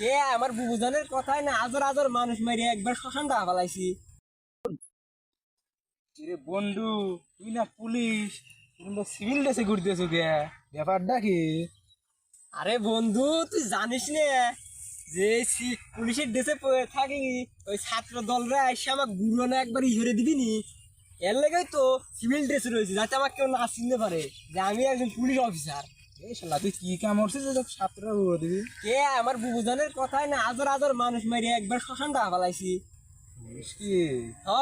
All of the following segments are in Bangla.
কে আমার বুবুজানের কথাই না আজর আজর মানুষ মারি একবার শ্মশান টাকা ফেলাইছি রে বন্ধু তুই না পুলিশ তুমি সিভিল ড্রেসে ঘুরতেছো গে ব্যাপারটা কি? আরে বন্ধু তুই জানিস না যে পুলিশের ড্রেসে থাকি ওই ছাত্র দলরা এসে আমার গুরু না একবার ইহরে দিবি নি? এর লেগেই তো সিভিল ড্রেস রয়েছে যাতে আমার কেউ না চিনতে পারে যে আমি একজন পুলিশ অফিসার এই শালা তুই কি কাম করছিস? যে তোকে ছাত্ররা দিবি। কে? আমার বুবুজানের কথাই না আজর আজর মানুষ মারি একবার শ্মশান টাকা ফেলাইছি। কি? হ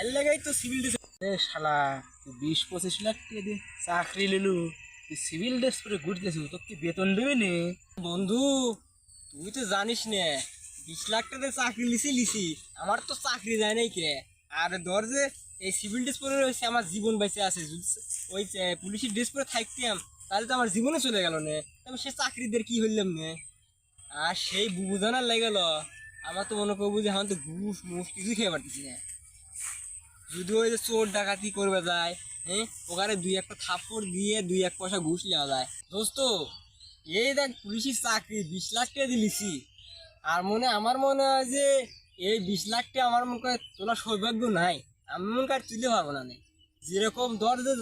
এর লেগেই তো সিভিল ড্রেস এ শালা তুই বিশ পঁচিশ লাখ টাকা দিয়ে চাকরি লিলু তুই সিভিল ড্রেস পরে ঘুরতেছিস তোকে কি বেতন দেবে নি? বন্ধু তুই তো জানিস নে বিশ লাখ টাকা চাকরি লিছি লিছি আমার তো চাকরি যায় নাই কে? আর ধর যে এই সিভিল ড্রেস পরে রয়েছে আমার জীবন বেঁচে আছে ওই পুলিশের ড্রেস পরে থাকতাম তাহলে তো আমার জীবনে চলে গেল না। আমি সে চাকরিদের কি হইলাম না? আর সেই বুবু জানার লেগে আমার তো মনে করব যে আমার তো ঘুষ মুস কিছু খেয়ে পারতেছি না। যদি ওই যে চোর ডাকাতি করবে যায় হ্যাঁ ওখানে দুই একটা থাপ্পড় দিয়ে দুই এক পয়সা ঘুষ নেওয়া যায়। দোস্ত, এই দেখ পুলিশের চাকরি, বিশ লাখ টাকা দিলিছি আর মনে, আমার মনে হয় যে এই বিশ লাখ টাকা আমার মনে করে তোলা সৌভাগ্য নাই। আমি মনে করি তুলতে পারব না নে। যেরকম ধর যে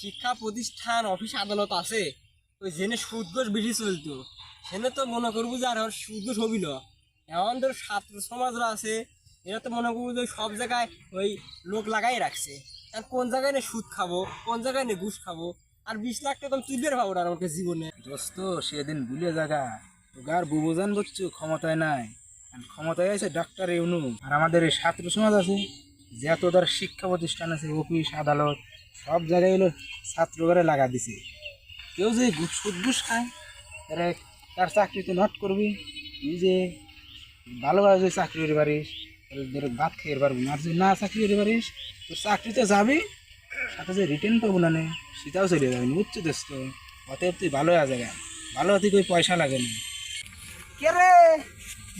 শিক্ষা প্রতিষ্ঠান অফিস আদালত আছে, ওই জেনে সুদঘোষ বেশি চলতো, সেনে তো মনে করব যে আর সুদঘোষ হবিল এমন ধর ছাত্র সমাজরা আছে, এরা তো মনে করব যে সব জায়গায় ওই লোক লাগাই রাখছে। আর কোন জায়গায় না সুদ খাব, কোন জায়গায় না ঘুষ খাব, আর বিশ লাখ টাকা তো আমি তুলতে পারব না আমাকে জীবনে। দোস্ত, সেদিন ভুলে জায়গা তোগার বুবুজান বুঝছ ক্ষমতায় নাই ক্ষমতায় আছে ডাক্তার ইউনু, আর আমাদের এই ছাত্র সমাজ আছে। যত ধর শিক্ষা প্রতিষ্ঠান আছে, অফিস, আদালত, সব জায়গায় হলো ছাত্র ঘরে লাগা দিছে। কেউ যে সুদ ঘুষ খায়, তারা তার চাকরি তো নট করবি যে ভালোভাবে যদি চাকরি করতে পারিস ধর ভাত খেয়ে পারবি না, আর যদি না চাকরি করতে পারিস, তোর চাকরিতে যাবি, সাথে যে রিটার্ন পাবো না সেটাও চলে যাবে বুঝছ দোস্ত অতএব তুই ভালো আছে গা ভালো হতে কই পয়সা লাগে না। কে রে?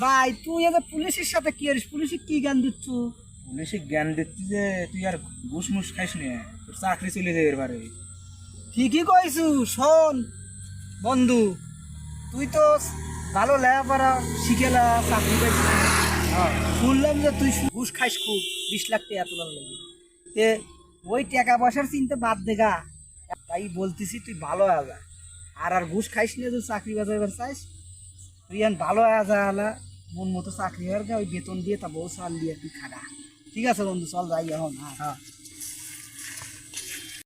ভাই, তুই পুলিশের সাথে কি পুলিশে কি জ্ঞান দিচ্ছ? পুলিশে জ্ঞান দিচ্ছি যে তুই আর ঘুষ মুস খাইস নে তোর চাকরি চলে যাবে এবারে। ঠিকই কইছু শোন বন্ধু তুই তো ভালো লেখাপড়া শিখেলা চাকরি পাইছিস হ্যাঁ। শুনলাম যে তুই ঘুষ খাইস খুব বিশ লাখ টাকা তোলার লাগে। তে ওই টাকা পয়সার চিন্তা বাদ দেগা তাই বলতেছি তুই ভালো আজা আর আর ঘুষ খাইস না তুই চাকরি বাজার চাইস তুই এখন ভালো আজা আলা মন মতো চাকরি হওয়ার ওই বেতন দিয়ে তা বউ সাল দিয়ে তুই খাগা। ঠিক আছে বন্ধু চল যাই এখন হ্যাঁ। হ্যাঁ।